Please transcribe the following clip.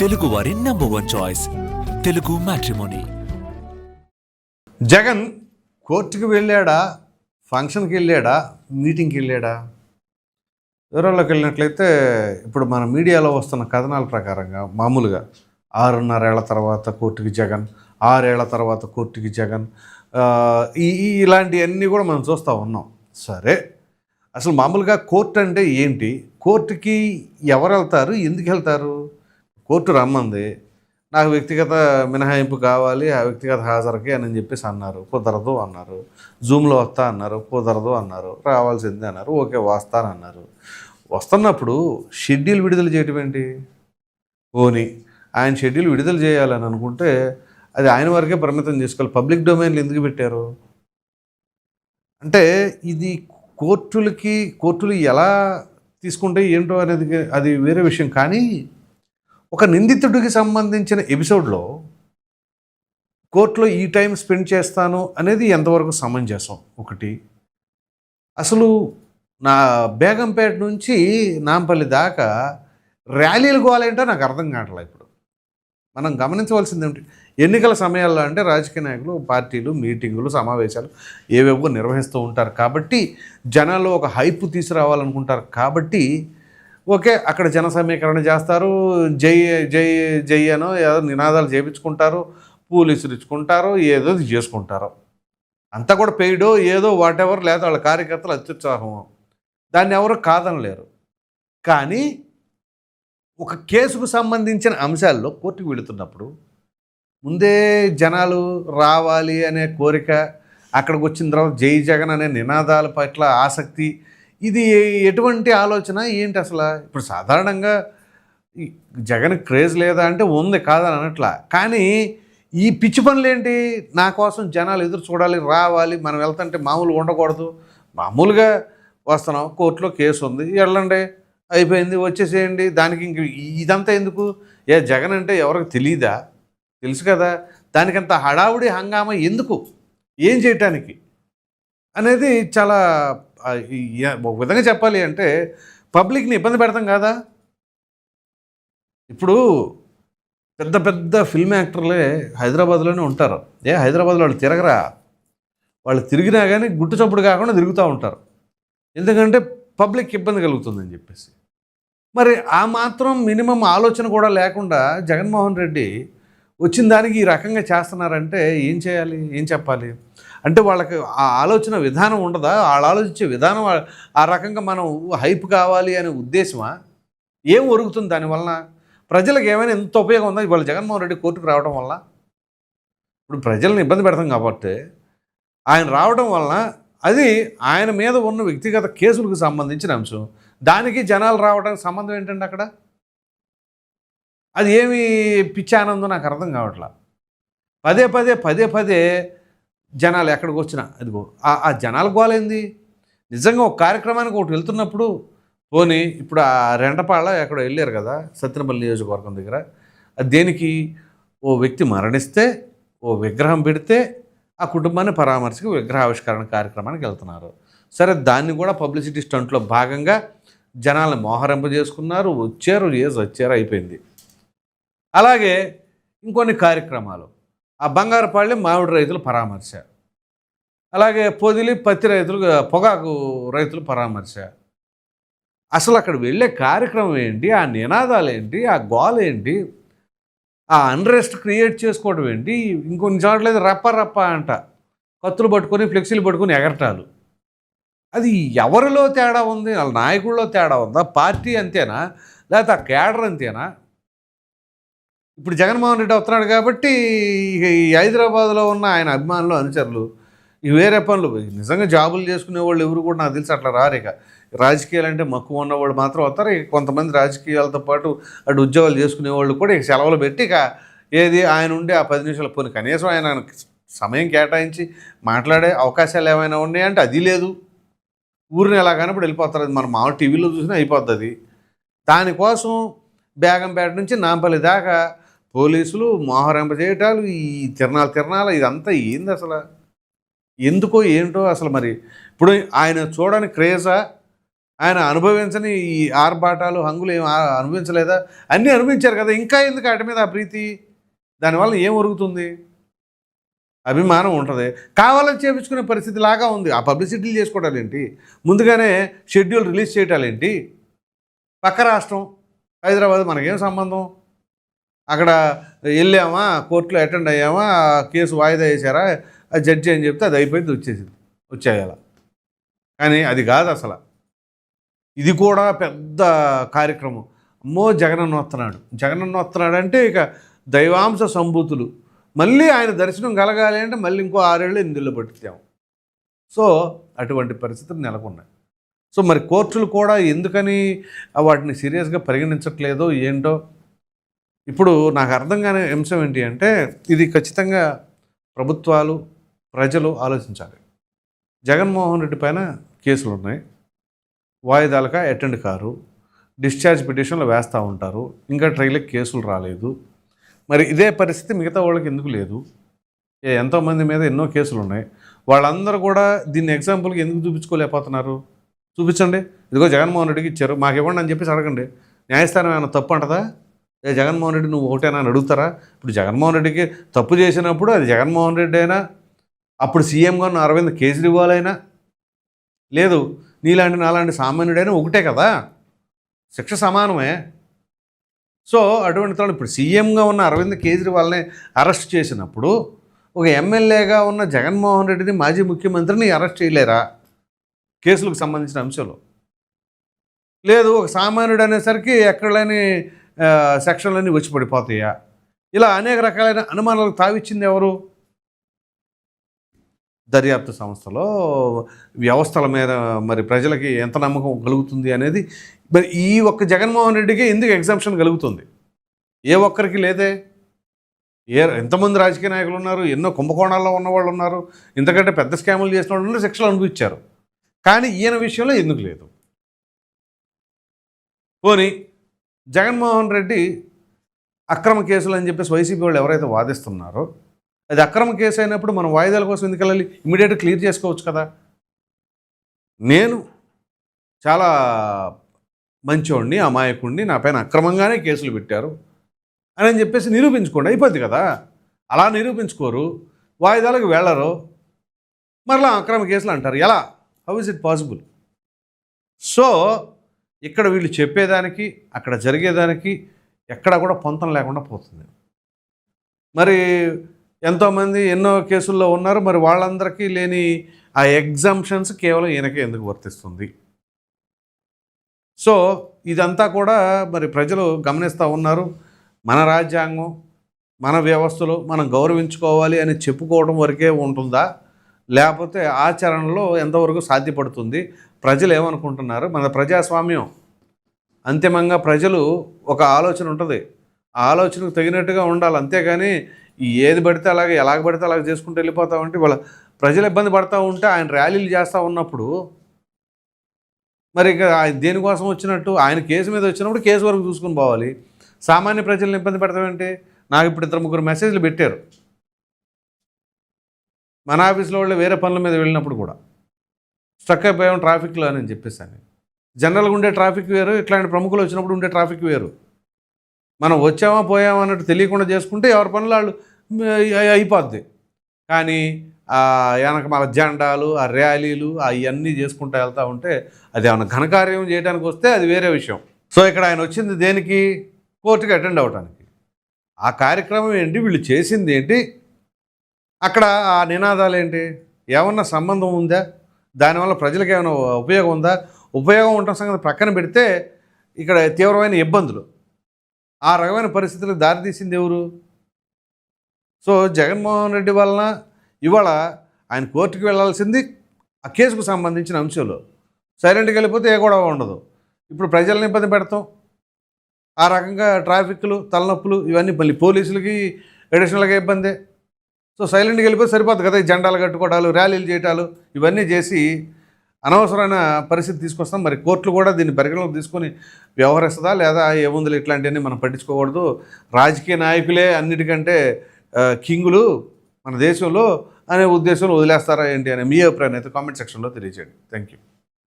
తెలుగు వారి number one choice Telugu matrimony Jagan కోర్టుకి వెళ్ళాడా? ఫంక్షన్కి వెళ్ళాడా? మీటింగ్కి వెళ్ళాడా? వివరాల్లోకి వెళ్ళినట్లయితే ఇప్పుడు మన మీడియాలో వస్తున్న కథనాల ప్రకారంగా మామూలుగా ఆరున్నరేళ్ళ తర్వాత కోర్టుకి జగన్ ఆరేళ్ళ తర్వాత కోర్టుకి జగన్ ఈ ఈ ఇలాంటివన్నీ కూడా మనం చూస్తూ ఉన్నాం. సరే అసలు మామూలుగా కోర్టు అంటే ఏంటి? కోర్టుకి ఎవరు వెళ్తారు? ఎందుకు వెళ్తారు? కోర్టు రమ్మంది నాకు వ్యక్తిగత మినహాయింపు కావాలి ఆ వ్యక్తిగత హాజరుకి అని చెప్పేసి అన్నారు. కుదరదు అన్నారు. జూమ్లో వస్తా అన్నారు. కుదరదు అన్నారు. రావాల్సిందే అన్నారు. ఓకే వస్తానన్నారు వస్తున్నప్పుడు షెడ్యూల్ విడుదల చేయటం ఏంటి? పోని ఆయన షెడ్యూల్ విడుదల చేయాలని అనుకుంటే అది ఆయన వరకే పరిమితం చేసుకోవాలి. పబ్లిక్ డొమైన్లు ఎందుకు పెట్టారు? అంటే ఇది కోర్టులకి కోర్టులు ఎలా తీసుకుంటే ఏంటో అనేది అది వేరే విషయం. కానీ ఒక నిందితుడికి సంబంధించిన ఎపిసోడ్లో కోర్టులో ఈ టైం స్పెండ్ చేస్తాను అనేది ఎంతవరకు సమంజసం? ఒకటి. అసలు నా బేగంపేట నుంచి నాంపల్లి దాకా ర్యాలీలు పోవాలంటే నాకు అర్థం కావట్లేదు ఇప్పుడు. మనం గమనించవలసింది ఏమిటి ఎన్నికల సమయాల్లో అంటే రాజకీయ నాయకులు పార్టీలు మీటింగులు సమావేశాలు ఏవేవో నిర్వహిస్తూ ఉంటారు కాబట్టి జనాల్లో ఒక హైప్ తీసుకురావాలనుకుంటారు కాబట్టి ఓకే అక్కడ జన సమీకరణ చేస్తారు. జై జై జై అనో ఏదో నినాదాలు చేయించుకుంటారు పోలీసులు ఇచ్చుకుంటారు ఏదో ఇది చేసుకుంటారు. అంతా కూడా పెయిడో ఏదో వాటెవర్ లేదా వాళ్ళ కార్యకర్తలు అత్యుత్సాహము దాన్ని ఎవరు కాదనలేరు. కానీ ఒక కేసుకు సంబంధించిన అంశాల్లో కోర్టుకు వెళుతున్నప్పుడు ముందే జనాలు రావాలి అనే కోరిక అక్కడికి వచ్చిన తర్వాత జై జగన్ అనే నినాదాల పట్ల ఆసక్తి ఇది ఎటువంటి ఆలోచన? ఏంటి అసలు? ఇప్పుడు సాధారణంగా జగన్ క్రేజ్ లేదా అంటే ఉంది కాదని అనట్లా. కానీ ఈ పిచ్చి పనులు ఏంటి నా కోసం జనాలు ఎదురు చూడాలి రావాలి మనం వెళ్తుంటే మామూలుగా ఉండకూడదు. మామూలుగా వస్తున్నాం కోర్టులో కేసు ఉంది వెళ్ళండి అయిపోయింది వచ్చేసేయండి దానికి ఇంక ఇదంతా ఎందుకు? ఏ జగన్ అంటే ఎవరికి తెలియదా తెలుసు కదా దానికంత హడావుడి హంగామా ఎందుకు? ఏం చేయటానికి? అనేది చాలా ఒక విధంగా చెప్పాలి అంటే పబ్లిక్ని ఇబ్బంది పెడతాం కదా? ఇప్పుడు పెద్ద పెద్ద ఫిల్మ్ యాక్టర్లే హైదరాబాద్లోనే ఉంటారు. ఏ హైదరాబాద్లో వాళ్ళు తిరగరా? వాళ్ళు తిరిగినా కానీ గుట్టు చప్పుడు కాకుండా తిరుగుతూ ఉంటారు. ఎందుకంటే పబ్లిక్ ఇబ్బంది కలుగుతుందని చెప్పేసి. మరి ఆ మాత్రం మినిమం ఆలోచన కూడా లేకుండా జగన్మోహన్ రెడ్డి వచ్చిన దానికి ఈ రకంగా చేస్తున్నారంటే ఏం చేయాలి? ఏం చెప్పాలి? అంటే వాళ్ళకి ఆ ఆలోచన విధానం ఉండదా? వాళ్ళు ఆలోచించే విధానం ఆ- రకంగా మనం హైప్ కావాలి అనే ఉద్దేశమా? ఏం ఒరుగుతుంది దానివలన ప్రజలకు ఏమైనా ఎంత ఉపయోగం ఉందా? ఇవాళ జగన్మోహన్ రెడ్డి కోర్టుకు రావడం వల్ల ఇప్పుడు ప్రజల్ని ఇబ్బంది పెడతాం కాబట్టి ఆయన రావడం వలన అది ఆయన మీద ఉన్న వ్యక్తిగత కేసులకు సంబంధించిన అంశం. దానికి జనాలు రావడానికి సంబంధం ఏంటండి అక్కడ? అది ఏమి పిచ్చి ఆనందం నాకు అర్థం కావట్లా. పదే పదే పదే పదే జనాలు ఎక్కడికి వచ్చినా అదిగో ఆ- ఆ జనాల గోలైంది? నిజంగా ఒక కార్యక్రమానికి ఒకటి వెళ్తున్నప్పుడు పోనీ ఇప్పుడు ఆ రెండపాళ్ళ ఎక్కడో వెళ్ళారు కదా సత్యనపల్లి నియోజకవర్గం దగ్గర దేనికి? ఓ వ్యక్తి మరణిస్తే ఓ విగ్రహం పెడితే ఆ కుటుంబాన్ని పరామర్శకు విగ్రహావిష్కరణ కార్యక్రమానికి వెళ్తున్నారు. సరే దాన్ని కూడా పబ్లిసిటీ స్టంట్లో భాగంగా జనాలను మోహరింప చేసుకున్నారు వచ్చారు ఏజ్ వచ్చారు అయిపోయింది. అలాగే ఇంకొన్ని కార్యక్రమాలు. ఆ బంగారుపాళ్యం మామిడి రైతులు పరామర్శ అలాగే పొదిలి పత్తి రైతులు పొగాకు రైతులు పరామర్శ అసలు అక్కడ వెళ్ళే కార్యక్రమం ఏంటి? ఆ నినాదాలు ఏంటి? ఆ గోల్ ఏంటి? ఆ అన్రెస్ట్ క్రియేట్ చేసుకోవడం ఏంటి? ఇంకొన్ని చోట్ల అయితే రప్ప రప్ప అంట. కత్తులు పట్టుకొని ఫ్లెక్సీలు పట్టుకొని ఎగరటాలు. అది ఎవరిలో తేడా ఉంది? వాళ్ళ నాయకుల్లో తేడా ఉందా? పార్టీ అంతేనా? లేకపోతే ఆ కేడర్ అంతేనా? ఇప్పుడు జగన్మోహన్ రెడ్డి వస్తున్నాడు కాబట్టి ఇక ఈ హైదరాబాద్లో ఉన్న ఆయన అభిమానులు అనుచరులు ఈ వేరే పనులు నిజంగా జాబులు చేసుకునే వాళ్ళు ఎవరు కూడా నాకు తెలిసి అట్లా రారు ఇక. రాజకీయాలు అంటే మక్కువ ఉన్నవాళ్ళు మాత్రం వస్తారు. ఇక కొంతమంది రాజకీయాలతో పాటు అటు ఉద్యోగాలు చేసుకునే వాళ్ళు కూడా ఇక సెలవులు పెట్టి ఇక ఏది ఆయన ఉండి ఆ పది నిమిషాలు పని కనీసం ఆయన సమయం కేటాయించి మాట్లాడే అవకాశాలు ఏమైనా ఉన్నాయంటే అది లేదు. ఊరిని ఎలాగైనా ఇప్పుడు వెళ్ళిపోతారు. అది మనం మామూలు టీవీలో చూసినా అయిపోతుంది దానికోసం బేగంపేట నుంచి నాంపల్లి దాకా పోలీసులు మోహరింప చేయటాలు ఈ తిరణాలు తిరణాలు ఇదంతా ఏంది అసలు? ఎందుకో ఏంటో అసలు మరి? ఇప్పుడు ఆయన చూడని క్రేజా? ఆయన అనుభవించని ఈ ఆర్భాటాలు హంగులు ఏం అనుభవించలేదా? అన్నీ అనుభవించారు కదా ఇంకా ఎందుకు వాటి మీద ఆ ప్రీతి? దానివల్ల ఏం ఒరుగుతుంది? అభిమానం ఉంటుంది. కావాలని చేపించుకునే పరిస్థితి లాగా ఉంది. ఆ పబ్లిసిటీలు చేసుకోవటాలు ఏంటి? ముందుగానే షెడ్యూల్ రిలీజ్ చేయటాలేంటి పక్క రాష్ట్రం హైదరాబాద్ మనకేం సంబంధం? అక్కడ వెళ్ళామా కోర్టులో అటెండ్ అయ్యామా ఆ కేసు వాయిదా వేసారా ఆ జడ్జి అని చెప్తే అది అయిపోయింది వచ్చేసింది వచ్చేయాల కానీ అది కాదు అసలు. ఇది కూడా పెద్ద కార్యక్రమం. అమ్మో జగనన్న వస్తున్నాడు జగనన్న వస్తున్నాడు అంటే ఇక దైవాంశ సంభూతులు. మళ్ళీ ఆయన దర్శనం కలగాలి అంటే మళ్ళీ ఇంకో ఆరేళ్ళు ఎనిమిదిళ్ళు పట్టుతాము సో అటువంటి పరిస్థితులు నెలకొన్నాయి. సో మరి కోర్టులు కూడా ఎందుకని వాటిని సీరియస్గా పరిగణించట్లేదో ఏంటో ఇప్పుడు నాకు అర్థం కాని అంశం ఏంటి అంటే ఇది ఖచ్చితంగా ప్రభుత్వాలు ప్రజలు ఆలోచించాలి. జగన్మోహన్ రెడ్డి పైన కేసులు ఉన్నాయి. వాయిదాలుగా అటెండ్ కారు. డిశ్చార్జ్ పిటిషన్లు వేస్తూ ఉంటారు. ఇంకా ట్రైలకి కేసులు రాలేదు. మరి ఇదే పరిస్థితి మిగతా వాళ్ళకి ఎందుకు లేదు? ఎంతోమంది మీద ఎన్నో కేసులు ఉన్నాయి. వాళ్ళందరూ కూడా దీన్ని ఎగ్జాంపుల్కి ఎందుకు చూపించుకోలేకపోతున్నారు? చూపించండి. ఇదిగో జగన్మోహన్ రెడ్డికి ఇచ్చారు. మాకు ఇవ్వండి అని చెప్పేసి అడగండి. న్యాయస్థానం ఏమైనా తప్పు అంటదా? జగన్మోహన్ రెడ్డి నువ్వు ఒకటేనా అని అడుగుతారా? ఇప్పుడు జగన్మోహన్ రెడ్డికి తప్పు చేసినప్పుడు అది జగన్మోహన్ రెడ్డి అయినా అప్పుడు సీఎంగా ఉన్న అరవింద్ కేజ్రీవాల్ అయినా లేదు నీలాంటి నాలాంటి సామాన్యుడైనా ఒకటే కదా? శిక్ష సమానమే. సో అటువంటి తను ఇప్పుడు సీఎంగా ఉన్న అరవింద్ కేజ్రీవాల్ని అరెస్ట్ చేసినప్పుడు ఒక ఎమ్మెల్యేగా ఉన్న జగన్మోహన్ రెడ్డిని మాజీ ముఖ్యమంత్రిని అరెస్ట్ చేయలేరా? కేసులకు సంబంధించిన అంశంలో. లేదు ఒక సామాన్యుడు అనేసరికి ఎక్కడ లేని సెక్షన్లన్నీ వచ్చి పడిపోతాయా? ఇలా అనేక రకాలైన అనుమానాలకు తావిచ్చింది ఎవరు? దర్యాప్తు సంస్థలో వ్యవస్థల మీద మరి ప్రజలకి ఎంత నమ్మకం కలుగుతుంది అనేది మరి ఈ ఒక్క జగన్మోహన్ రెడ్డికి ఎందుకు ఎగ్జామ్షన్ కలుగుతుంది? ఏ ఒక్కరికి లేదే? ఏ ఎంతమంది రాజకీయ నాయకులు ఉన్నారు? ఎన్నో కుంభకోణాల్లో ఉన్నవాళ్ళు ఉన్నారు? ఎందుకంటే పెద్ద స్కాములు చేసిన వాళ్ళు శిక్షలు అనుభవించారు. కానీ ఈయన విషయంలో ఎందుకు లేదు? పోనీ జగన్మోహన్ రెడ్డి అక్రమ కేసులు అని చెప్పేసి వైసీపీ వాళ్ళు ఎవరైతే వాదిస్తున్నారో అది అక్రమ కేసు అయినప్పుడు మనం వాయిదాల కోసం ఎందుకు వెళ్ళాలి? ఇమీడియట్గా క్లియర్ చేసుకోవచ్చు కదా. నేను చాలా మంచోడిని అమాయకుడిని నా పైన అక్రమంగానే కేసులు పెట్టారు అని అని చెప్పేసి నిరూపించుకోండి. అయిపోద్ది కదా. అలా నిరూపించుకోరు. వాయిదాలకు వెళ్ళరు. మరలా అక్రమ కేసులు అంటారు. ఎలా? How is it possible so ఇక్కడ వీళ్ళు చెప్పేదానికి అక్కడ జరిగేదానికి ఎక్కడ కూడా పొంతం లేకుండా పోతుంది. మరి ఎంతోమంది ఎన్నో కేసుల్లో ఉన్నారు మరి వాళ్ళందరికీ లేని ఆ ఎగ్జామ్షన్స్ కేవలం ఈయనకే ఎందుకు వర్తిస్తుంది? సో ఇదంతా కూడా మరి ప్రజలు గమనిస్తూ ఉన్నారు. మన రాజ్యాంగం మన వ్యవస్థలు మనం గౌరవించుకోవాలి అని చెప్పుకోవడం వరకే ఉంటుందా? లేకపోతే ఆచరణలో ఎంతవరకు సాధ్యపడుతుంది? ప్రజలు ఏమనుకుంటున్నారు మన ప్రజాస్వామ్యం. అంతిమంగా ప్రజలు ఒక ఆలోచన ఉంటుంది. ఆ ఆలోచనకు తగినట్టుగా ఉండాలి. అంతేగాని ఏది పడితే అలాగే ఎలాగ పడితే అలాగ చేసుకుంటూ వెళ్ళిపోతా ఉంటే వాళ్ళ ప్రజలు ఇబ్బంది పడతా ఉంటే ఆయన ర్యాలీలు చేస్తూ ఉన్నప్పుడు మరి ఇక ఆయన దేనికోసం వచ్చినట్టు ఆయన కేసు మీద వచ్చినప్పుడు కేసు వరకు చూసుకుని పోవాలి. సామాన్య ప్రజల్ని ఇబ్బంది పెడతామంటే నాకు ఇప్పుడు ఇద్దరు ముగ్గురు మెసేజ్లు పెట్టారు. మన ఆఫీస్లో వాళ్ళు వేరే పనుల మీద వెళ్ళినప్పుడు కూడా. స్ట్రక్ అయిపోయాం ట్రాఫిక్లో అని చెప్పేసాను జనరల్గా ఉండే ట్రాఫిక్ వేరు ఇట్లాంటి ప్రముఖులు వచ్చినప్పుడు ఉండే ట్రాఫిక్ వేరు. మనం వచ్చామా పోయామా అన్నట్టు తెలియకుండా చేసుకుంటే ఎవరి పనులు వాళ్ళు అయిపోద్ది. కానీ ఆ వెనకమాల జెండాలు ఆ ర్యాలీలు అవన్నీ చేసుకుంటూ వెళ్తూ ఉంటే అది ఏమైనా ఘనకార్యం చేయడానికి వస్తే అది వేరే విషయం. సో ఇక్కడ ఆయన వచ్చింది దేనికి? కోర్టుకి అటెండ్ అవ్వడానికి ఆ కార్యక్రమం ఏంటి? వీళ్ళు చేసింది ఏంటి? అక్కడ ఆ నినాదాలు ఏంటి? ఏమన్నా సంబంధం ఉందా? దానివల్ల ప్రజలకు ఏమైనా ఉపయోగం ఉందా? ఉపయోగం ఉండటం సంగతి ప్రక్కన పెడితే ఇక్కడ తీవ్రమైన ఇబ్బందులు. ఆ రకమైన పరిస్థితులకు దారితీసింది ఎవరు? సో జగన్మోహన్ రెడ్డి వలన ఇవాళ ఆయన కోర్టుకు వెళ్ళాల్సింది ఆ కేసుకు సంబంధించిన అంశంలో. సైలెంట్కి వెళ్ళిపోతే ఏ గొడవ ఉండదు. ఇప్పుడు ప్రజల్ని ఇబ్బంది పెడతాం. ఆ రకంగా ట్రాఫిక్లు తలనొప్పులు ఇవన్నీ మళ్ళీ పోలీసులకి అడిషనల్గా ఇబ్బందే. సో సైలెంట్గా వెళ్ళిపోయి సరిపోతుంది కదా ఈ జెండాలు కట్టుకోవడాలు ర్యాలీలు చేయటాలు ఇవన్నీ చేసి అనవసరమైన పరిస్థితి తీసుకొస్తాం. మరి కోర్టులు కూడా దీన్ని పరిగణలోకి తీసుకొని వ్యవహరిస్తుందా లేదా ఏముందులు ఇట్లాంటివన్నీ మనం పట్టించుకోకూడదు. రాజకీయ నాయకులే అన్నిటికంటే కింగులు మన దేశంలో అనే ఉద్దేశంలో వదిలేస్తారా ఏంటి అనే మీ అభిప్రాయం అయితే కామెంట్ సెక్షన్లో తెలియజేయండి. Thank you